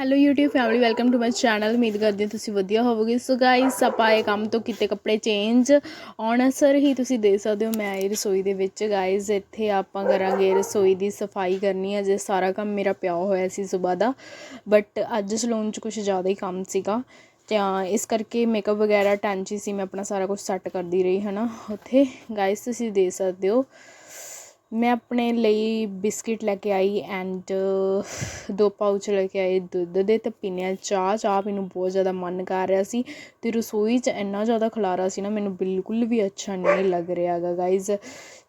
Hello YouTube family welcome to my channel ਉਮੀਦ ਕਰਦੀ ਹਾਂ ਤੁਸੀਂ ਵਧੀਆ ਹੋਵੋਗੇ ਸੋ ਗਾਇਸ ਆਪਾਂ ਇਹ ਕੰਮ ਤੋਂ ਕੀਤੇ ਕੱਪੜੇ ਚੇਂਜ ਸਰ ਹੀ ਤੁਸੀਂ ਦੇ ਸਕਦੇ ਹੋ ਮੈਂ ਇਹ ਰਸੋਈ ਦੇ ਵਿੱਚ ਗਾਇਸ ਇੱਥੇ ਆਪਾਂ ਕਰਾਂਗੇ ਰਸੋਈ ਦੀ ਸਫ਼ਾਈ ਕਰਨੀ ਹੈ ਜੇ ਸਾਰਾ ਕੰਮ ਮੇਰਾ ਪਿਆ ਹੋਇਆ ਸੀ ਸਵੇਰ ਦਾ ਬਟ ਅੱਜ ਸਲੂਨ 'ਚ ਕੁਝ ਜ਼ਿਆਦਾ ਹੀ ਕੰਮ ਸੀਗਾ ਤਾਂ ਇਸ ਕਰਕੇ ਮੇਕਅਪ ਵਗੈਰਾ ਟੈਂਚੀ ਸੀ ਮੈਂ ਆਪਣਾ ਸਾਰਾ ਕੁਝ ਸੈੱਟ ਕਰਦੀ ਰਹੀ ਹੈ ਨਾ ਉੱਥੇ ਗਾਇਸ ਤੁਸੀਂ ਦੇ ਸਕਦੇ ਹੋ ਮੈਂ ਆਪਣੇ ਲਈ ਬਿਸਕਿਟ ਲੈ ਕੇ ਆਈ ਐਂਡ ਦੋ ਪਾਊਚ ਲੈ ਕੇ ਆਈ ਦੁੱਧ ਦੇ ਅਤੇ ਪੀਨੇ ਆ ਚਾਹ ਚਾਹ ਪੀਣ ਨੂੰ ਬਹੁਤ ਜ਼ਿਆਦਾ ਮਨ ਕਰ ਰਿਹਾ ਸੀ ਅਤੇ ਰਸੋਈ 'ਚ ਇੰਨਾ ਜ਼ਿਆਦਾ ਖਲਾਰਾ ਸੀ ਨਾ, ਮੈਨੂੰ ਬਿਲਕੁਲ ਵੀ ਅੱਛਾ ਨਹੀਂ ਲੱਗ ਰਿਹਾ ਹੈਗਾ ਗਾਈਜ਼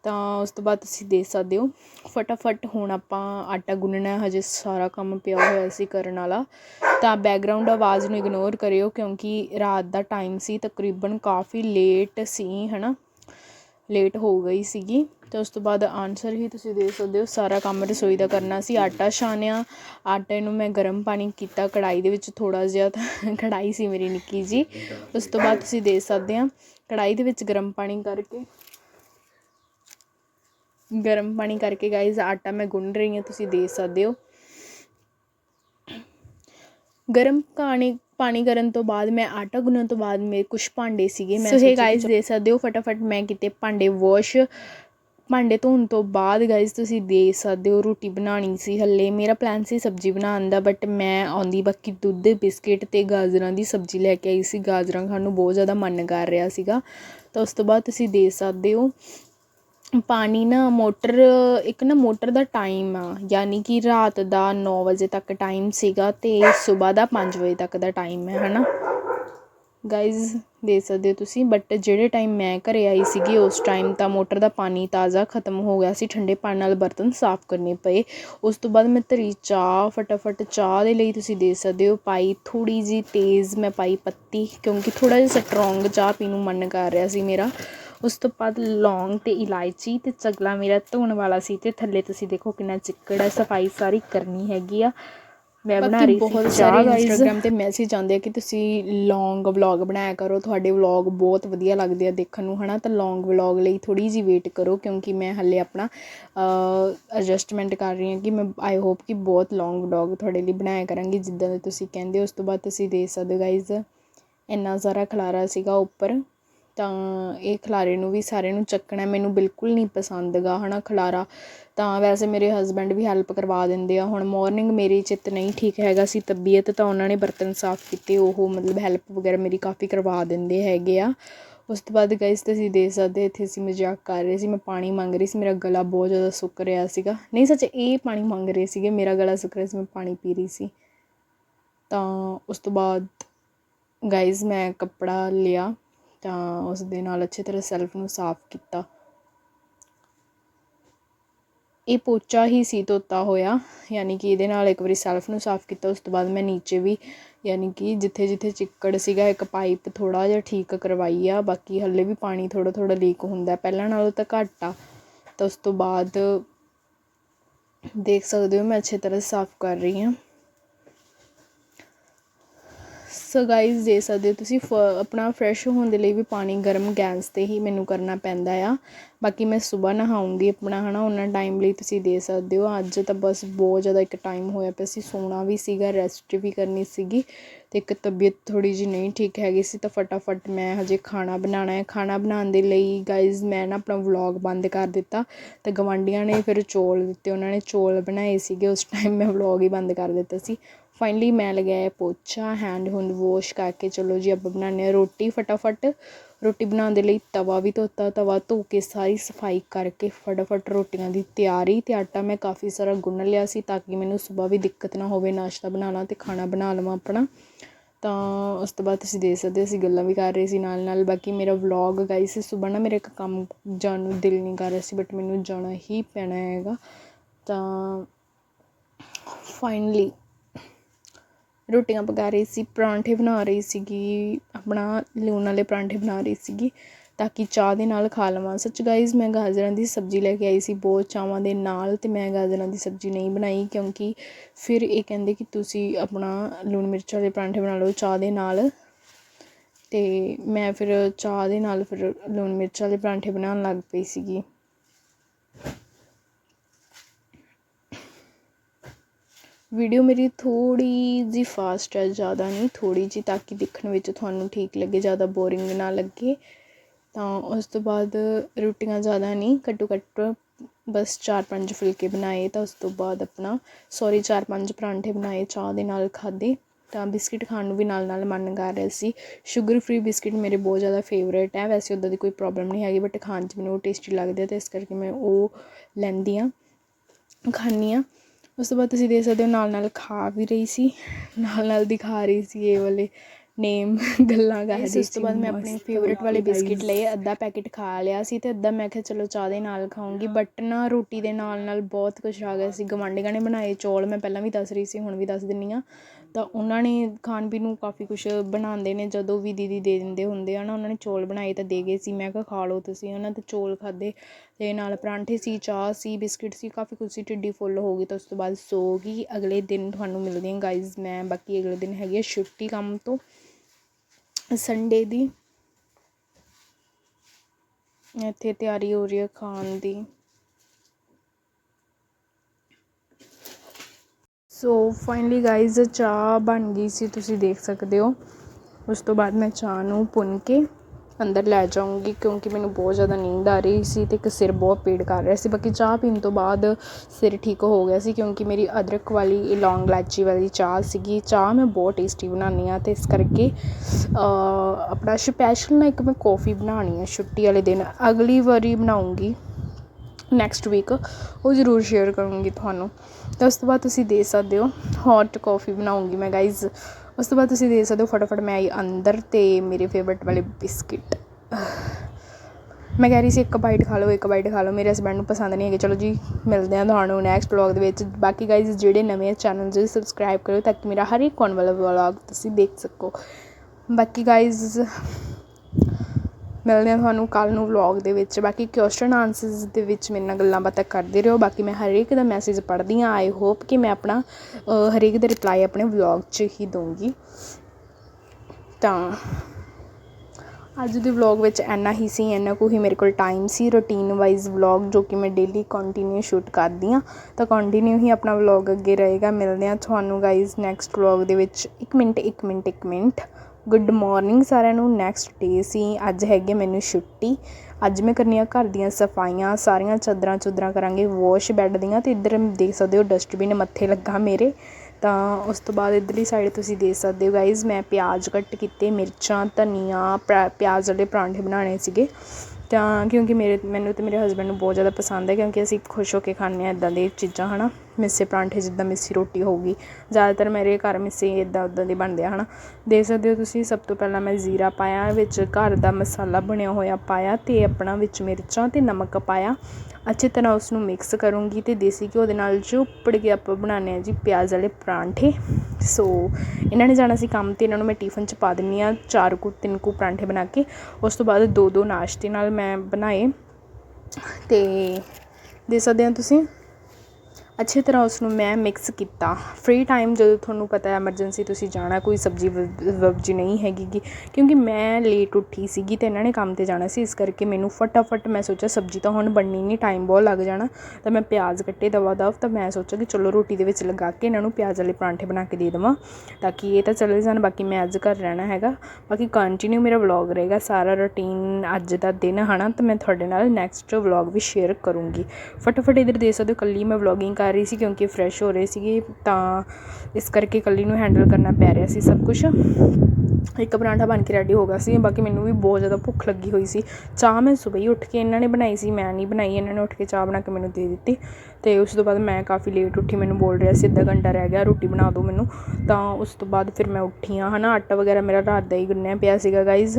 ਤਾਂ ਉਸ ਤੋਂ ਬਾਅਦ ਤੁਸੀਂ ਦੇਖ ਸਕਦੇ ਹੋ, ਫਟਾਫਟ ਹੁਣ ਆਪਾਂ ਆਟਾ ਗੁੰਨਣਾ ਹਜੇ ਸਾਰਾ ਕੰਮ ਪਿਆ ਹੋਇਆ ਸੀ ਕਰਨ ਵਾਲਾ। ਤਾਂ ਬੈਕਗ੍ਰਾਉਂਡ ਆਵਾਜ਼ ਨੂੰ ਇਗਨੋਰ ਕਰਿਓ, ਕਿਉਂਕਿ ਰਾਤ ਦਾ ਟਾਈਮ ਸੀ, ਤਕਰੀਬਨ ਕਾਫੀ ਲੇਟ ਸੀ, ਹਨਾ? ਲੇਟ ਹੋ ਗਈ ਸੀਗੀ। ਤੇ ਉਸ ਤੋਂ ਬਾਅਦ ਆਨਸਰ ਹੀ ਤੁਸੀਂ ਦੇ ਸਕਦੇ ਹੋ ਸਾਰਾ ਕੰਮ ਰਸੋਈ ਦਾ ਕਰਨਾ ਸੀ। ਆਟਾ ਛਾਨਿਆ ਆਟੇ ਨੂੰ ਮੈਂ ਗਰਮ ਪਾਣੀ ਕੀਤਾ ਕੜਾਈ ਦੇ ਵਿੱਚ ਥੋੜਾ ਜਿਹਾ ਤਾਂ ਕੜਾਈ ਸੀ ਮੇਰੀ ਨਿੱਕੀ ਜੀ। ਉਸ ਤੋਂ ਬਾਅਦ ਤੁਸੀਂ ਦੇ ਸਕਦੇ ਆ ਕੜਾਈ ਦੇ ਵਿੱਚ ਗਰਮ ਪਾਣੀ ਕਰਕੇ। ਗਰਮ ਪਾਣੀ ਕਰਕੇ ਗਾਇਜ਼ ਆਟਾ ਮੈਂ ਗੁੰਨ ਰਹੀ ਹਾਂ ਤੁਸੀਂ ਦੇ ਸਕਦੇ ਹੋ। ਗਰਮ ਪਾਣੀ ਪਾਣੀ ਕਰਨ ਤੋਂ ਬਾਅਦ ਮੈਂ ਆਟਾ ਗੁੰਨਣ ਤੋਂ ਬਾਅਦ ਮੇਰੇ ਕੁਝ ਭਾਂਡੇ ਸੀਗੇ ਮੈਂ ਸੋ ਗਾਇਜ਼ ਦੇ ਸਕਦੇ ਹੋ ਫਟਾਫਟ ਮੈਂ ਕਿਤੇ ਭਾਂਡੇ ਵਾਸ਼ ਭਾਂਡੇ ਧੋਣ ਤੋਂ ਬਾਅਦ ਗਾਈਜ਼ ਤੁਸੀਂ ਦੇ ਸਕਦੇ ਹੋ ਰੋਟੀ ਬਣਾਉਣੀ ਸੀ ਹਾਲੇ। ਮੇਰਾ ਪਲੈਨ ਸੀ ਸਬਜ਼ੀ ਬਣਾਉਣ ਦਾ ਬਟ ਮੈਂ ਆਉਂਦੀ ਬਾਕੀ ਦੁੱਧ ਬਿਸਕਿਟ ਅਤੇ ਗਾਜਰਾਂ ਦੀ ਸਬਜ਼ੀ ਲੈ ਕੇ ਆਈ ਸੀ। ਗਾਜਰਾਂ ਖਾਣ ਨੂੰ ਬਹੁਤ ਜ਼ਿਆਦਾ ਮਨ ਕਰ ਰਿਹਾ ਸੀਗਾ। ਤਾਂ ਉਸ ਤੋਂ ਬਾਅਦ ਤੁਸੀਂ ਦੇ ਸਕਦੇ ਹੋ, ਪਾਣੀ ਨਾ ਮੋਟਰ, ਇੱਕ ਨਾ ਮੋਟਰ ਦਾ ਟਾਈਮ ਆ। ਯਾਨੀ ਕਿ ਰਾਤ ਦਾ 9 ਵਜੇ ਤੱਕ ਟਾਈਮ ਸੀਗਾ ਤੇ ਸਵੇਰ ਦਾ 5 ਵਜੇ ਤੱਕ ਦਾ ਟਾਈਮ ਹੈ, ਹਨਾ? ਗਾਇਜ਼ ਦੇ ਸਕਦੇ ਹੋ ਤੁਸੀਂ ਬਟ ਜਿਹੜੇ ਟਾਈਮ ਮੈਂ ਘਰ ਆਈ ਸੀਗੀ, ਉਸ ਟਾਈਮ ਤਾਂ ਮੋਟਰ ਦਾ ਪਾਣੀ ਤਾਜ਼ਾ ਖਤਮ ਹੋ ਗਿਆ ਸੀ, ਠੰਡੇ ਪਾਣੀ ਨਾਲ ਬਰਤਨ ਸਾਫ਼ ਕਰਨੇ ਪਏ। ਉਸ ਤੋਂ ਬਾਅਦ ਮੈਂ ਧਰੀ ਚਾਹ, ਫਟਾਫਟ ਚਾਹ ਦੇ ਲਈ ਤੁਸੀਂ ਦੇ ਸਕਦੇ ਹੋ। ਪਾਈ ਥੋੜ੍ਹੀ ਜਿਹੀ ਤੇਜ਼ ਮੈਂ ਪਾਈ ਪੱਤੀ, ਕਿਉਂਕਿ ਥੋੜ੍ਹਾ ਜਿਹਾ ਸਟਰੋਂਗ ਚਾਹ ਪੀਣ ਨੂੰ ਮਨ ਕਰ ਰਿਹਾ ਸੀ ਮੇਰਾ। ਉਸ ਤੋਂ ਬਾਅਦ ਲੌਂਗ ਅਤੇ ਇਲਾਇਚੀ ਅਤੇ ਚਗਲਾ ਮੇਰਾ ਧੋਣ ਵਾਲਾ ਸੀ ਅਤੇ ਥੱਲੇ ਤੁਸੀਂ ਦੇਖੋ ਕਿੰਨਾ ਚਿੱਕੜ ਹੈ, ਸਫ਼ਾਈ ਸਾਰੀ ਕਰਨੀ ਹੈਗੀ ਆ। ਮੈਂ ਬਣਾ ਰਹੀ ਸੀ ਬਹੁਤ ਸਾਰੇ ਇੰਸਟਾਗ੍ਰam ਤੇ ਮੈਸੇਜ ਆਉਂਦੇ ਆ ਕਿ ਤੁਸੀਂ ਲੌਂਗ ਵਲੌਗ ਬਣਾਇਆ ਕਰੋ ਤੁਹਾਡੇ ਵਲੌਗ ਬਹੁਤ ਵਧੀਆ ਲੱਗਦੇ ਆ ਦੇਖਣ ਨੂੰ ਹਨਾ? ਤਾਂ ਲੌਂਗ ਵਲੌਗ ਲਈ ਥੋੜੀ ਜੀ ਵੇਟ ਕਰੋ ਕਿਉਂਕਿ ਮੈਂ ਹੱਲੇ ਆਪਣਾ ਐਡਜਸਟਮੈਂਟ ਕਰ ਰਹੀ ਹਾਂ ਕਿ ਮੈਂ ਆਈ ਹੋਪ ਕਿ ਬਹੁਤ ਲੌਂਗ ਵਲੌਗ ਤੁਹਾਡੇ ਲਈ ਬਣਾਇਆ ਕਰਾਂਗੀ ਜਿੱਦਾਂ ਦੇ ਤੁਸੀਂ ਕਹਿੰਦੇ ਉਸ ਤੋਂ ਬਾਅਦ ਤੁਸੀਂ ਦੇਖ ਸਕਦੇ ਗਾਇਜ਼ ਇੰਨਾ ਸਾਰਾ ਖਲਾਰਾ ਸੀਗਾ ਉੱਪਰ। ਤਾਂ ਇਹ ਖਲਾਰੇ ਨੂੰ ਵੀ ਸਾਰੇ ਨੂੰ ਚੱਕਣਾ ਮੈਨੂੰ ਬਿਲਕੁਲ ਨਹੀਂ ਪਸੰਦ ਗਾ, ਹਨਾ ਖਲਾਰਾ। ਤਾਂ ਵੈਸੇ ਮੇਰੇ ਹਸਬੈਂਡ ਵੀ ਹੈਲਪ ਕਰਵਾ ਦਿੰਦੇ ਆ। ਹੁਣ ਮੋਰਨਿੰਗ ਮੇਰੀ ਚਿੱਤ ਨਹੀਂ ਠੀਕ ਹੈਗਾ ਸੀ ਤਬੀਅਤ, ਤਾਂ ਉਹਨਾਂ ਨੇ ਬਰਤਨ ਸਾਫ਼ ਕੀਤੇ। ਉਹ ਮਤਲਬ ਹੈਲਪ ਵਗੈਰਾ ਮੇਰੀ ਕਾਫੀ ਕਰਵਾ ਦਿੰਦੇ ਹੈਗੇ ਆ। ਉਸ ਤੋਂ ਬਾਅਦ ਗਾਇਸ ਤੁਸੀਂ ਦੇਖ ਸਕਦੇ ਇੱਥੇ ਅਸੀਂ ਮਜ਼ਾਕ ਕਰ ਰਹੇ ਸੀ। ਮੈਂ ਪਾਣੀ ਮੰਗ ਰਹੀ ਸੀ, ਮੇਰਾ ਗਲਾ ਬਹੁਤ ਜ਼ਿਆਦਾ ਸੁੱਕ ਰਿਹਾ ਸੀਗਾ। ਨਹੀਂ, ਸੱਚ ਇਹ ਪਾਣੀ ਮੰਗ ਰਹੇ ਸੀਗੇ, ਮੇਰਾ ਗਲਾ ਸੁੱਕ ਰਿਹਾ ਸੀ, ਮੈਂ ਪਾਣੀ ਪੀ ਰਹੀ ਸੀ। ਤਾਂ ਉਸ ਤੋਂ ਬਾਅਦ ਗਾਇਸ ਮੈਂ ਕੱਪੜਾ ਲਿਆ। ਤਾਂ ਉਸ ਦੇ ਨਾਲ ਅੱਛੇ ਤਰ੍ਹਾਂ ਸੈਲਫ ਨੂੰ ਸਾਫ਼ ਕੀਤਾ। ਇਹ ਪੋਚਾ ਹੀ ਸੀ ਧੋਤਾ ਹੋਇਆ, ਯਾਨੀ ਕਿ ਇਹਦੇ ਨਾਲ ਇੱਕ ਵਾਰੀ ਸੈਲਫ ਨੂੰ ਸਾਫ਼ ਕੀਤਾ, ਉਸ ਤੋਂ ਬਾਅਦ ਮੈਂ ਨੀਚੇ ਵੀ, ਯਾਨੀ ਕਿ ਜਿੱਥੇ ਜਿੱਥੇ ਚਿੱਕੜ ਸੀਗਾ, ਇੱਕ ਪਾਈਪ ਥੋੜਾ ਜਿਹਾ ਠੀਕ ਕਰਵਾਈ ਆ, ਬਾਕੀ ਹੱਲੇ ਵੀ ਪਾਣੀ ਥੋੜਾ ਥੋੜਾ ਲੀਕ ਹੁੰਦਾ। ਪਹਿਲਾਂ ਨਾਲੋਂ ਤਾਂ ਘੱਟ ਆ, ਤਾਂ ਉਸ ਤੋਂ ਬਾਅਦ ਦੇਖ ਸਕਦੇ ਹੋ ਮੈਂ ਅੱਛੇ ਤਰ੍ਹਾਂ ਸਾਫ਼ ਕਰ ਰਹੀ ਹਾਂ। ਸੋ ਗਾਇਜ਼ ਦੇ ਸਕਦੇ ਹੋ। ਤੁਸੀਂ ਫ, ਆਪਣਾ ਫਰੈਸ਼ ਹੋਣ ਦੇ ਲਈ ਵੀ ਪਾਣੀ ਗਰਮ ਗੈਸ 'ਤੇ ਹੀ ਮੈਨੂੰ ਕਰਨਾ ਪੈਂਦਾ ਆ। ਬਾਕੀ ਮੈਂ ਸਵੇਰ ਨਹਾਉਂਗੀ ਆਪਣਾ ਹੈ ਨਾ ਉਹਨਾਂ ਟਾਈਮ ਲਈ ਤੁਸੀਂ ਦੇ ਸਕਦੇ ਹੋ। ਅੱਜ ਤਾਂ ਬਸ ਬਹੁਤ ਜ਼ਿਆਦਾ ਇੱਕ ਟਾਈਮ ਹੋਇਆ ਪਿਆ ਸੀ। ਸੋਣਾ ਵੀ ਸੀਗਾ ਰੈਸਟ ਵੀ ਕਰਨੀ ਸੀਗੀ ਅਤੇ ਇੱਕ ਤਬੀਅਤ ਥੋੜ੍ਹੀ ਜਿਹੀ ਨਹੀਂ ਠੀਕ ਹੈਗੀ ਸੀ ਤਾਂ ਫਟਾਫਟ ਮੈਂ ਹਜੇ ਖਾਣਾ ਬਣਾਉਣਾ ਹੈ। ਖਾਣਾ ਬਣਾਉਣ ਦੇ ਲਈ ਗਾਈਜ਼ ਮੈਂ ਨਾ ਆਪਣਾ ਵਲੌਗ ਬੰਦ ਕਰ ਦਿੱਤਾ। ਤੇ ਗਵਾਂਡੀਆਂ ਨੇ ਫਿਰ ਚੌਲ ਦਿੱਤੇ। ਉਹਨਾਂ ਨੇ ਚੌਲ ਬਣਾਏ ਸੀਗੇ। ਉਸ ਟਾਈਮ ਮੈਂ ਵਲੌਗ ਹੀ ਬੰਦ ਕਰ ਦਿੱਤਾ ਸੀ। ਫਾਈਨਲੀ ਮੈਂ ਲਗਾਇਆ ਪੋਚਾ ਹੈਂਡ ਹੁੰਡ ਵੋਸ਼ ਕਰਕੇ ਚਲੋ ਜੀ ਆਪਾਂ ਬਣਾਉਂਦੇ ਹਾਂ ਰੋਟੀ ਫਟਾਫਟ। ਰੋਟੀ ਬਣਾਉਣ ਦੇ ਲਈ ਤਵਾ ਵੀ ਧੋਤਾ, ਤਵਾ ਧੋ ਕੇ ਸਾਰੀ ਸਫ਼ਾਈ ਕਰਕੇ ਫਟਾਫਟ ਰੋਟੀਆਂ ਦੀ ਤਿਆਰੀ ਅਤੇ ਆਟਾ ਮੈਂ ਕਾਫੀ ਸਾਰਾ ਗੁੰਨ ਲਿਆ ਸੀ ਤਾਂ ਕਿ ਮੈਨੂੰ ਸੁਬਾਹ ਵੀ ਦਿੱਕਤ ਨਾ ਹੋਵੇ ਨਾਸ਼ਤਾ ਬਣਾਉਣਾ ਅਤੇ ਖਾਣਾ ਬਣਾ ਲਵਾਂ ਆਪਣਾ। ਤਾਂ ਉਸ ਤੋਂ ਬਾਅਦ ਤੁਸੀਂ ਦੇਖ ਸਕਦੇ ਅਸੀਂ ਗੱਲਾਂ ਵੀ ਕਰ ਰਹੇ ਸੀ ਨਾਲ ਨਾਲ। ਬਾਕੀ ਮੇਰਾ ਵਲੌਗ ਗਾਈਸ ਸੁਬਾਹ ਨਾ ਮੇਰੇ ਇੱਕ ਕੰਮ ਜਾਣ ਨੂੰ ਦਿਲ ਨਹੀਂ ਕਰ ਰਿਹਾ ਸੀ ਬਟ ਮੈਨੂੰ ਜਾਣਾ ਹੀ ਪੈਣਾ ਹੈਗਾ। ਤਾਂ ਫਾਈਨਲੀ ਰੋਟੀਆਂ ਪਕਾ ਰਹੀ ਸੀ, ਪਰਾਂਠੇ ਬਣਾ ਰਹੀ ਸੀਗੀ, ਆਪਣਾ ਲੂਣ ਵਾਲੇ ਪਰਾਂਠੇ ਬਣਾ ਰਹੀ ਸੀਗੀ, ਤਾਂ ਕਿ ਚਾਹ ਦੇ ਨਾਲ ਖਾ ਲਵਾਂ। ਸੱਚ ਗਾਈਜ਼ ਮੈਂ ਗਾਜਰਾਂ ਦੀ ਸਬਜ਼ੀ ਲੈ ਕੇ ਆਈ ਸੀ ਬਹੁਤ ਚਾਵਾਂ ਦੇ ਨਾਲ ਅਤੇ ਮੈਂ ਗਾਜਰਾਂ ਦੀ ਸਬਜ਼ੀ ਨਹੀਂ ਬਣਾਈ ਕਿਉਂਕਿ ਫਿਰ ਇਹ ਕਹਿੰਦੇ ਕਿ ਤੁਸੀਂ ਆਪਣਾ ਲੂਣ ਮਿਰਚ ਵਾਲੇ ਪਰਾਂਠੇ ਬਣਾ ਲਓ ਚਾਹ ਦੇ ਨਾਲ। ਅਤੇ ਮੈਂ ਫਿਰ ਚਾਹ ਦੇ ਨਾਲ ਫਿਰ ਲੂਣ ਮਿਰਚ ਵਾਲੇ ਪਰਾਂਠੇ ਬਣਾਉਣ ਲੱਗ ਪਈ ਸੀਗੀ। ਵੀਡੀਓ ਮੇਰੀ ਥੋੜ੍ਹੀ ਜਿਹੀ ਫਾਸਟ ਹੈ, ਜ਼ਿਆਦਾ ਨਹੀਂ, ਥੋੜ੍ਹੀ ਜਿਹੀ, ਤਾਂ ਕਿ ਦੇਖਣ ਵਿੱਚ ਤੁਹਾਨੂੰ ਠੀਕ ਲੱਗੇ, ਜ਼ਿਆਦਾ ਬੋਰਿੰਗ ਨਾ ਲੱਗੇ। ਤਾਂ ਉਸ ਤੋਂ ਬਾਅਦ ਰੋਟੀਆਂ ਜ਼ਿਆਦਾ ਨਹੀਂ, ਘੱਟੋ ਘੱਟ ਬਸ ਚਾਰ ਪੰਜ ਫੁਲਕੇ ਬਣਾਏ, ਤਾਂ ਉਸ ਤੋਂ ਬਾਅਦ ਆਪਣਾ ਸੌਰੀ ਚਾਰ ਪੰਜ ਪਰਾਂਠੇ ਬਣਾਏ, ਚਾਹ ਦੇ ਨਾਲ ਖਾਧੇ। ਤਾਂ ਬਿਸਕਿਟ ਖਾਣ ਨੂੰ ਵੀ ਨਾਲ ਨਾਲ ਮਨ ਕਰ ਰਿਹਾ ਸੀ। ਸ਼ੂਗਰ ਫ੍ਰੀ ਬਿਸਕਿਟ ਮੇਰੇ ਬਹੁਤ ਜ਼ਿਆਦਾ ਫੇਵਰੇਟ ਹੈ। ਵੈਸੇ ਉੱਦਾਂ ਦੀ ਕੋਈ ਪ੍ਰੋਬਲਮ ਨਹੀਂ ਹੈਗੀ ਬਟ ਖਾਣ 'ਚ ਮੈਨੂੰ ਉਹ ਟੇਸਟੀ ਲੱਗਦੇ ਆ ਅਤੇ ਇਸ ਕਰਕੇ ਮੈਂ ਉਹ ਲੈਂਦੀ ਹਾਂ, ਖਾਂਦੀ ਹਾਂ। ਉਸ ਤੋਂ ਬਾਅਦ ਤੁਸੀਂ ਦੇਖ ਸਕਦੇ ਹੋ ਨਾਲ ਨਾਲ ਖਾ ਵੀ ਰਹੀ ਸੀ ਨਾਲ ਨਾਲ ਦਿਖਾ ਰਹੀ ਸੀ ਇਹ ਵਾਲੇ ਨੇਮ ਗੱਲਾਂ ਕਰ ਰਹੀ ਸੀ ਉਸ ਤੋਂ ਬਾਅਦ ਮੈਂ ਆਪਣੇ ਫੇਵਰੇਟ ਵਾਲੇ ਬਿਸਕਿਟ ਲਏ ਅੱਧਾ ਪੈਕੇਟ ਖਾ ਲਿਆ ਸੀ ਤੇ ਅੱਧਾ ਮੈਂ ਕਿਹਾ ਚਲੋ ਚਾਹ ਦੇ ਨਾਲ ਖਾਊਂਗੀ ਬਟ ਨਾ ਰੋਟੀ ਦੇ ਨਾਲ ਨਾਲ ਬਹੁਤ ਕੁਝ ਆ ਗਿਆ ਸੀ। ਗਵਾਂਢੀਆਂ ਨੇ ਬਣਾਏ ਚੌਲ ਮੈਂ ਪਹਿਲਾਂ ਵੀ ਦੱਸ ਰਹੀ ਸੀ ਹੁਣ ਵੀ ਦੱਸ ਦਿੰਦੀ ਹਾਂ। ਤਾਂ ਉਹਨਾਂ ਨੇ ਖਾਣ ਪੀਣ ਨੂੰ ਕਾਫੀ ਕੁਛ ਬਣਾਉਂਦੇ ਨੇ, ਜਦੋਂ ਵੀ ਦੀਦੀ ਦੇ ਦਿੰਦੇ ਹੁੰਦੇ ਆ ਨਾ, ਉਹਨਾਂ ਨੇ ਚੌਲ ਬਣਾਏ ਤਾਂ ਦੇ ਗਏ ਸੀ, ਮੈਂ ਕਿਹਾ ਖਾ ਲਓ ਤੁਸੀਂ, ਉਹਨਾਂ ਤੇ ਚੌਲ ਖਾਧੇ ਅਤੇ ਨਾਲ ਪਰਾਂਠੇ ਸੀ, ਚਾਹ ਸੀ, ਬਿਸਕਿਟ ਸੀ, ਕਾਫੀ ਕੁਛ ਸੀ, ਢਿੱਡੀ ਫੁੱਲ ਹੋ ਗਈ ਤਾਂ ਉਸ ਤੋਂ ਬਾਅਦ ਸੋ ਗਈ, ਅਗਲੇ ਦਿਨ ਤੁਹਾਨੂੰ ਮਿਲਦੀ ਹਾਂ ਗਾਇਜ਼ ਮੈਂ, ਬਾਕੀ ਅਗਲੇ ਦਿਨ ਹੈਗੀ ਆ ਛੁੱਟੀ ਕੰਮ ਤੋਂ ਸੰਡੇ ਦੀ, ਇੱਥੇ ਤਿਆਰੀ ਹੋ ਰਹੀ ਹੈ ਖਾਣ ਦੀ। ਸੋ ਫਾਈਨਲੀ ਗਾਈਜ਼ ਚਾਹ ਬਣ ਗਈ ਸੀ, ਤੁਸੀਂ ਦੇਖ ਸਕਦੇ ਹੋ। ਉਸ ਤੋਂ ਬਾਅਦ ਮੈਂ ਚਾਹ ਨੂੰ ਭੁੰਨ ਕੇ ਅੰਦਰ ਲੈ ਜਾਊਂਗੀ, ਕਿਉਂਕਿ ਮੈਨੂੰ ਬਹੁਤ ਜ਼ਿਆਦਾ ਨੀਂਦ ਆ ਰਹੀ ਸੀ ਅਤੇ ਇੱਕ ਸਿਰ ਬਹੁਤ ਪੀੜ ਕਰ ਰਿਹਾ ਸੀ। ਬਾਕੀ ਚਾਹ ਪੀਣ ਤੋਂ ਬਾਅਦ ਸਿਰ ਠੀਕ ਹੋ ਗਿਆ ਸੀ, ਕਿਉਂਕਿ ਮੇਰੀ ਅਦਰਕ ਵਾਲੀ, ਲੌਂਗ ਇਲਾਚੀ ਵਾਲੀ ਚਾਹ ਸੀਗੀ। ਚਾਹ ਮੈਂ ਬਹੁਤ ਟੇਸਟੀ ਬਣਾਉਂਦੀ ਹਾਂ ਅਤੇ ਇਸ ਕਰਕੇ ਆਪਣਾ ਸਪੈਸ਼ਲ ਨਾ ਇੱਕ ਮੈਂ ਕੌਫੀ ਬਣਾਉਣੀ ਹੈ ਛੁੱਟੀ ਵਾਲੇ ਦਿਨ। ਅਗਲੀ ਵਾਰੀ ਬਣਾਉਂਗੀ ਨੈਕਸਟ ਵੀਕ ਉਹ ਜ਼ਰੂਰ ਸ਼ੇਅਰ ਕਰੂੰਗੀ ਤੁਹਾਨੂੰ। ਤਾਂ ਉਸ ਤੋਂ ਬਾਅਦ ਤੁਸੀਂ ਦੇ ਸਕਦੇ ਹੋ ਹੌਟ ਕੌਫੀ ਬਣਾਉਂਗੀ ਮੈਂ ਗਾਈਜ਼ ਉਸ ਤੋਂ ਬਾਅਦ ਤੁਸੀਂ ਦੇ ਸਕਦੇ ਹੋ ਫਟਾਫਟ ਮੈਂ ਆਈ ਅੰਦਰ ਅਤੇ ਮੇਰੇ ਫੇਵਰਟ ਵਾਲੇ ਬਿਸਕਿਟ ਮੈਂ ਕਹਿ ਰਹੀ ਸੀ ਇੱਕ ਬਾਈਟ ਖਾ ਲਓ, ਇੱਕ ਬਾਈਟ ਖਾ ਲਓ। ਮੇਰੇ ਹਸਬੈਂਡ ਨੂੰ ਪਸੰਦ ਨਹੀਂ ਹੈਗੇ। ਚਲੋ ਜੀ, ਮਿਲਦੇ ਹਾਂ ਤੁਹਾਨੂੰ ਨੈਕਸਟ ਵਲੌਗ ਦੇ ਵਿੱਚ। ਬਾਕੀ ਗਾਈਜ਼ ਜਿਹੜੇ ਨਵੇਂ ਚੈਨਲ ਜੀ ਸਬਸਕ੍ਰਾਈਬ ਕਰੋ ਤਾਂ ਕਿ ਮੇਰਾ ਹਰ ਇੱਕ ਆਉਣ ਵਾਲਾ ਵਲੌਗ ਤੁਸੀਂ ਦੇਖ ਸਕੋ। ਬਾਕੀ ਗਾਈਜ਼ ਮਿਲਦੇ ਹਾਂ ਤੁਹਾਨੂੰ ਕੱਲ੍ਹ ਨੂੰ ਵਲੋਗ ਦੇ ਵਿੱਚ। ਬਾਕੀ ਕੁਐਸਚਨ ਆਨਸਰਸ ਦੇ ਵਿੱਚ ਮੇਰੇ ਨਾਲ ਗੱਲਾਂ ਬਾਤਾਂ ਕਰਦੇ ਰਹੋ। ਬਾਕੀ ਮੈਂ ਹਰੇਕ ਦਾ ਮੈਸੇਜ ਪੜ੍ਹਦੀ ਹਾਂ। ਆਈ ਹੋਪ ਕਿ ਮੈਂ ਆਪਣਾ ਹਰੇਕ ਦਾ ਰਿਪਲਾਈ ਆਪਣੇ ਵਲੋਗ 'ਚ ਹੀ ਦਊਂਗੀ। ਤਾਂ ਅੱਜ ਦੇ ਵਲੌਗ ਵਿੱਚ ਐਨਾ ਹੀ ਸੀ। ਇੰਨਾ ਕੁ ਹੀ ਮੇਰੇ ਕੋਲ ਟਾਈਮ ਸੀ ਰੂਟੀਨ ਵਾਈਜ਼ ਵਲੌਗ ਜੋ ਕਿ ਮੈਂ ਡੇਲੀ ਕੰਟੀਨਿਊ ਸ਼ੂਟ ਕਰਦੀ ਹਾਂ। ਤਾਂ ਕੰਟੀਨਿਊ ਹੀ ਆਪਣਾ ਵਲੌਗ ਅੱਗੇ ਰਹੇਗਾ। ਮਿਲਦੇ ਹਾਂ ਤੁਹਾਨੂੰ ਗਾਈਜ਼ ਨੈਕਸਟ ਵਲੌਗ ਦੇ ਵਿੱਚ। 1 minute 1 minute 1 minute. Good morning ਸਾਰਿਆਂ ਨੂੰ ਨੈਕਸਟ ਡੇ ਸੀ, ਅੱਜ ਹੈਗੇ ਮੈਨੂੰ ਛੁੱਟੀ। ਅੱਜ ਮੈਂ ਕਰਨੀਆਂ ਘਰ ਦੀਆਂ ਸਫਾਈਆਂ, ਸਾਰੀਆਂ ਚਾਦਰਾਂ ਚੁਦਰਾਂ ਕਰਾਂਗੇ ਵਾਸ਼ ਬੈੱਡ ਦੀਆਂ ਤੇ ਇੱਧਰ ਦੇਖ ਸਕਦੇ ਹੋ ਡਸਟਬਿਨ ਮੱਥੇ ਲੱਗਾ ਮੇਰੇ। ਤਾਂ ਉਸ ਤੋਂ ਬਾਅਦ ਇਧਰਲੀ ਸਾਈਡ ਤੁਸੀਂ ਦੇਖ ਸਕਦੇ ਹੋ ਗਾਇਜ਼ ਮੈਂ ਪਿਆਜ਼ ਕੱਟ ਕੀਤੇ, ਮਿਰਚਾਂ, ਧਨੀਆ ਪਿਆਜ਼ ਵਾਲੇ ਪਰਾਂਠੇ ਬਣਾਉਣੇ ਸੀਗੇ। ਤਾਂ ਕਿਉਂਕਿ ਮੇਰੇ, ਮੈਨੂੰ ਤੇ ਮੇਰੇ ਹਸਬੈਂਡ ਨੂੰ ਬਹੁਤ ਜ਼ਿਆਦਾ ਪਸੰਦ ਹੈ ਕਿਉਂਕਿ ਅਸੀਂ ਖੁਸ਼ ਹੋ ਕੇ ਖਾਂਦੇ ਹਾਂ ਇੱਦਾਂ ਦੀ ਚੀਜ਼ਾਂ ਹੈ ਨਾ ਮਿੱਸੇ ਪਰਾਂਠੇ ਜਿੱਦਾਂ ਮਿੱਸੀ ਰੋਟੀ ਹੋਊਗੀ। ਜ਼ਿਆਦਾਤਰ ਮੇਰੇ ਘਰ ਮਿੱਸੇ ਇੱਦਾਂ ਉੱਦਾਂ ਦੇ ਬਣਦੇ ਆ ਹੈ ਨਾ ਦੇਖ ਸਕਦੇ ਹੋ ਤੁਸੀਂ, ਸਭ ਤੋਂ ਪਹਿਲਾਂ ਮੈਂ ਜ਼ੀਰਾ ਪਾਇਆ, ਵਿੱਚ ਘਰ ਦਾ ਮਸਾਲਾ ਬਣਿਆ ਹੋਇਆ ਪਾਇਆ ਅਤੇ ਆਪਣਾ ਵਿੱਚ ਮਿਰਚਾਂ ਅਤੇ ਨਮਕ ਪਾਇਆ। ਅੱਛੀ ਤਰ੍ਹਾਂ ਉਸ ਨੂੰ ਮਿਕਸ ਕਰੂੰਗੀ ਅਤੇ ਦੇਸੀ ਘਿਓ ਦੇ ਨਾਲ ਚੁੱਪੜ ਕੇ ਆਪਾਂ ਬਣਾਉਂਦੇ ਹਾਂ ਜੀ ਪਿਆਜ਼ ਵਾਲੇ ਪਰਾਂਠੇ। ਸੋ, ਇਹਨਾਂ ਨੇ ਜਾਣਾ ਸੀ ਕੰਮ ਤੇ, ਇਹਨਾਂ ਨੂੰ ਮੈਂ ਟਿਫਨ 'ਚ ਪਾ ਦਿੰਦੀ ਹਾਂ, ਚਾਰ ਕੁ ਤਿੰਨ ਕੁ ਪਰਾਂਠੇ ਬਣਾ ਕੇ। ਉਸ ਤੋਂ ਬਾਅਦ ਦੋ ਦੋ ਨਾਸ਼ਤੇ ਨਾਲ ਮੈਂ ਬਣਾਏ ਅਤੇ ਦੇ ਸਕਦੇ ਹੋ ਤੁਸੀਂ? ਅੱਛੇ ਤਰ੍ਹਾਂ ਉਸਨੂੰ ਮੈਂ ਮਿਕਸ ਕੀਤਾ। ਫਰੀ ਟਾਈਮ ਜਦੋਂ ਤੁਹਾਨੂੰ ਪਤਾ ਐਮਰਜੈਂਸੀ ਤੁਸੀਂ ਜਾਣਾ, ਕੋਈ ਸਬਜ਼ੀ ਵਬਜੀ ਨਹੀਂ ਹੈਗੀ ਗੀ ਕਿਉਂਕਿ ਮੈਂ ਲੇਟ ਉੱਠੀ ਸੀਗੀ ਅਤੇ ਇਹਨਾਂ ਨੇ ਕੰਮ ਤੇ ਜਾਣਾ ਸੀ, ਇਸ ਕਰਕੇ ਮੈਨੂੰ ਫਟਾਫਟ ਮੈਂ ਸੋਚਿਆ ਸਬਜ਼ੀ ਤਾਂ ਹੁਣ ਬਣਨੀ ਨਹੀਂ ਟਾਈਮ ਬਹੁਤ ਲੱਗ ਜਾਣਾ। ਤਾਂ ਮੈਂ ਪਿਆਜ਼ ਕੱਟੇ ਦਵਾ ਦਵ ਤਾਂ ਮੈਂ ਸੋਚਿਆ ਕਿ ਚਲੋ ਰੋਟੀ ਦੇ ਵਿੱਚ ਲਗਾ ਕੇ ਇਹਨਾਂ ਨੂੰ ਪਿਆਜ਼ ਵਾਲੇ ਪਰਾਂਠੇ ਬਣਾ ਕੇ ਦੇ ਦੇਵਾਂ, ਤਾਂ ਕਿ ਇਹ ਤਾਂ ਚਲੇ ਜਾਣ, ਬਾਕੀ ਮੈਂ ਅੱਜ ਘਰ ਰਹਿਣਾ ਹੈਗਾ। ਬਾਕੀ ਕੰਟੀਨਿਊ ਮੇਰਾ ਵਲੌਗ ਰਹੇਗਾ, ਸਾਰਾ ਰੁਟੀਨ ਅੱਜ ਦਾ ਦਿਨ ਹੈ ਨਾ ਤਾਂ ਮੈਂ ਤੁਹਾਡੇ ਨਾਲ ਨੈਕਸਟ ਵਲੌਗ ਵੀ ਸ਼ੇਅਰ ਕਰੂੰਗੀ। ਫਟਾਫਟ ਇਧਰ ਦੇ ਸਕਦੇ ਹੋ, ਕੱਲੀ ਮੈਂ ਵਲੌਗਿੰਗ ਕਰ ਰਹੀ ਸੀ ਕਿਉਂਕਿ ਫਰੈਸ਼ ਹੋ ਰਹੇ ਸੀਗੇ, ਤਾਂ ਇਸ ਕਰਕੇ ਇਕੱਲੀ ਨੂੰ ਹੈਂਡਲ ਕਰਨਾ ਪੈ ਰਿਹਾ ਸੀ ਸਭ ਕੁਛ। ਇੱਕ ਪਰਾਂਠਾ ਬਣ ਕੇ ਰੈਡੀ ਹੋ ਗਿਆ ਸੀ, ਬਾਕੀ ਮੈਨੂੰ ਵੀ ਬਹੁਤ ਜ਼ਿਆਦਾ ਭੁੱਖ ਲੱਗੀ ਹੋਈ ਸੀ। ਚਾਹ ਮੈਂ ਸਵੇਰ ਹੀ ਉੱਠ ਕੇ ਇਹਨਾਂ ਨੇ ਬਣਾਈ ਸੀ, ਮੈਂ ਨਹੀਂ ਬਣਾਈ, ਇਹਨਾਂ ਨੇ ਉੱਠ ਕੇ ਚਾਹ ਬਣਾ ਕੇ ਮੈਨੂੰ ਦੇ ਦਿੱਤੀ। ਤੇ ਉਸ ਤੋਂ ਬਾਅਦ ਮੈਂ ਕਾਫੀ ਲੇਟ ਉੱਠੀ, ਮੈਨੂੰ ਬੋਲ ਰਿਹਾ ਸੀ, ਅੱਧਾ ਘੰਟਾ ਰਹਿ ਗਿਆ, ਰੋਟੀ ਬਣਾ ਦਿਓ ਮੈਨੂੰ। ਤਾਂ ਉਸ ਤੋਂ ਬਾਅਦ ਫਿਰ ਮੈਂ ਉੱਠੀ ਹਾਂ, ਹਨਾ, ਆਟਾ ਵਗੈਰਾ ਮੇਰਾ ਰਾਤ ਦਾ ਹੀ ਗੁੰਨਿਆ ਪਿਆ ਸੀਗਾ ਗਾਈਜ਼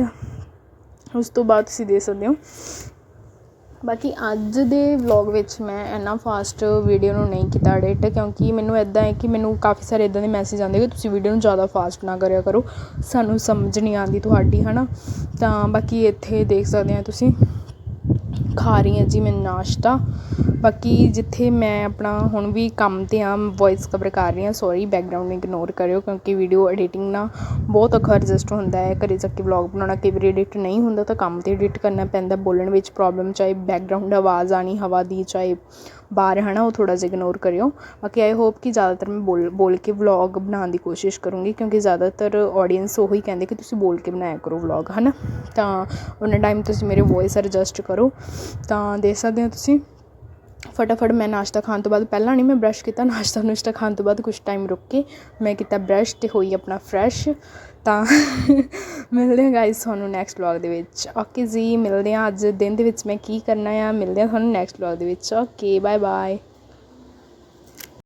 ਉਸ ਤੋਂ ਬਾਅਦ ਤੁਸੀਂ ਦੇ ਸਕਦੇ ਹੋ ਬਾਕੀ ਅੱਜ ਦੇ ਵਲੋਗ ਵਿੱਚ ਮੈਂ ਇੰਨਾ ਫਾਸਟ ਵੀਡੀਓ ਨੂੰ ਨਹੀਂ ਕੀਤਾ ਐਡਿਟ ਕਿਉਂਕਿ ਮੈਨੂੰ ਇੱਦਾਂ ਹੈ ਕਿ ਮੈਨੂੰ ਕਾਫੀ ਸਾਰੇ ਇੱਦਾਂ ਦੇ ਮੈਸੇਜ ਆਉਂਦੇ ਕਿ ਤੁਸੀਂ ਵੀਡੀਓ ਨੂੰ ਜ਼ਿਆਦਾ ਫਾਸਟ ਨਾ ਕਰਿਆ ਕਰੋ। ਸਾਨੂੰ ਸਮਝ ਨਹੀਂ ਆਉਂਦੀ ਤੁਹਾਡੀ ਹੈ ਨਾ ਤਾਂ ਬਾਕੀ ਇੱਥੇ ਦੇਖ ਸਕਦੇ ਆ ਤੁਸੀਂ। ਖਾ ਰਹੀ ਹਾਂ ਜੀ ਮੈਂ ਨਾਸ਼ਤਾ। ਬਾਕੀ ਜਿੱਥੇ ਮੈਂ ਆਪਣਾ ਹੁਣ ਵੀ ਕੰਮ 'ਤੇ ਆ ਵੋਇਸ ਕਵਰ ਕਰ ਰਹੀ ਹਾਂ ਸੋਰੀ ਬੈਕਗਰਾਊਂਡ ਨੂੰ ਇਗਨੋਰ ਕਰਿਓ ਕਿਉਂਕਿ ਵੀਡੀਓ ਐਡੀਟਿੰਗ ਨਾ ਬਹੁਤ ਔਖਾ ਐਡਜਸਟ ਹੁੰਦਾ ਹੈ। ਘਰੇ ਜਾ ਕੇ ਵਲੌਗ ਬਣਾਉਣਾ ਕਈ ਵਾਰੀ ਐਡਿਟ ਨਹੀਂ ਹੁੰਦਾ ਤਾਂ ਕੰਮ 'ਤੇ ਐਡਿਟ ਕਰਨਾ ਪੈਂਦਾ। ਬੋਲਣ ਵਿੱਚ ਪ੍ਰੋਬਲਮ ਚਾਹੇ ਬੈਕਗਰਾਊਂਡ ਆਵਾਜ਼ ਆਉਣੀ, ਹਵਾ ਦੀ ਚਾਹੇ ਬਾਹਰ ਹੈ ਨਾ ਉਹ ਥੋੜ੍ਹਾ ਜਿਹਾ ਇਗਨੋਰ ਕਰਿਓ। ਬਾਕੀ ਆਈ ਹੋਪ ਕਿ ਜ਼ਿਆਦਾਤਰ ਮੈਂ ਬੋਲ ਬੋਲ ਕੇ ਵਲੋਗ ਬਣਾਉਣ ਦੀ ਕੋਸ਼ਿਸ਼ ਕਰੂੰਗੀ, ਕਿਉਂਕਿ ਜ਼ਿਆਦਾਤਰ ਔਡੀਅੰਸ ਉਹੀ ਕਹਿੰਦੇ ਕਿ ਤੁਸੀਂ ਬੋਲ ਕੇ ਬਣਾਇਆ ਕਰੋ ਵਲੋਗ ਹੈ ਨਾ ਤਾਂ ਉਹਨਾਂ ਟਾਈਮ ਤੁਸੀਂ ਮੇਰੇ ਵੋਇਸ ਐਡਜਸਟ ਕਰੋ। ਤਾਂ ਦੇਖ ਸਕਦੇ ਹੋ ਤੁਸੀਂ। ਫਟਾਫਟ ਮੈਂ ਨਾਸ਼ਤਾ ਖਾਣ ਤੋਂ ਬਾਅਦ ਪਹਿਲਾਂ ਨਹੀਂ ਮੈਂ ਬਰੱਸ਼ ਕੀਤਾ ਨਾਸ਼ਤਾ ਨੁਸ਼ਤਾ ਖਾਣ ਤੋਂ ਬਾਅਦ ਕੁਝ ਟਾਈਮ ਰੁਕ ਕੇ ਮੈਂ ਕੀਤਾ ਬਰੱਸ਼ ਤੇ ਹੋਈ ਆਪਣਾ ਫਰੈਸ਼ ਤਾਂ ਮਿਲਦੇ ਹਾਂ ਗਾਇਸ ਤੁਹਾਨੂੰ ਨੈਕਸਟ ਵਲੌਗ ਦੇ ਵਿੱਚ ਓਕੇ ਜੀ ਮਿਲਦੇ ਹਾਂ ਅੱਜ ਦਿਨ ਦੇ ਵਿੱਚ ਮੈਂ ਕੀ ਕਰਨਾ ਆ ਮਿਲਦੇ ਹਾਂ ਤੁਹਾਨੂੰ ਨੈਕਸਟ ਵਲੌਗ ਦੇ ਵਿੱਚ ਓਕੇ ਬਾਏ ਬਾਏ